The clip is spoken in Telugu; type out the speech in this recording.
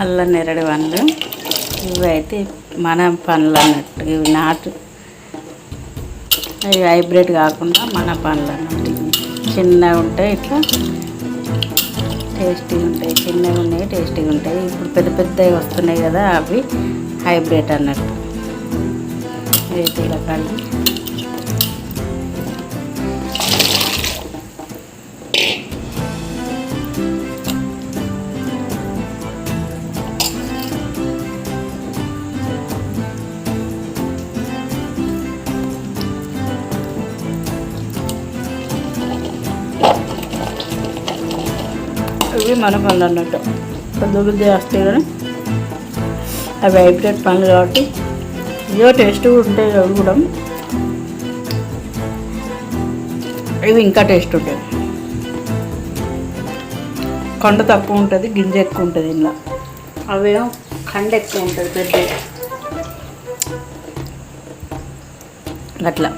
అల్ల నెరడి పండ్లు. ఇవి అయితే మన పండ్లు అన్నట్టు. ఇవి నాటు అవి హైబ్రిడ్ కాకుండా మన పండ్లు అన్నట్టు. చిన్నవి చిన్నగా ఉంటాయి ఇట్లా. టేస్టీగా ఉంటాయి. చిన్నగా ఉన్నాయి టేస్టీగా ఉంటాయి. ఇప్పుడు పెద్ద పెద్దవి వస్తున్నాయి కదా అవి హైబ్రిడ్ అన్నట్టు. అయితే ఇలా ఇవి మన పండ్లు అన్నట్టు. కొద్ది వస్తాయి కానీ అవి హైబ్రిడ్ పండ్లు కాబట్టి ఏదో టేస్ట్ కూడా ఉంటాయి అవి కూడా. ఇవి ఇంకా టేస్ట్ ఉంటాయి. కొండ తక్కువ ఉంటుంది గింజ ఎక్కువ ఉంటుంది ఇంట్లో అవేమో కండ ఎక్కువ ఉంటుంది పెద్ద అట్లా.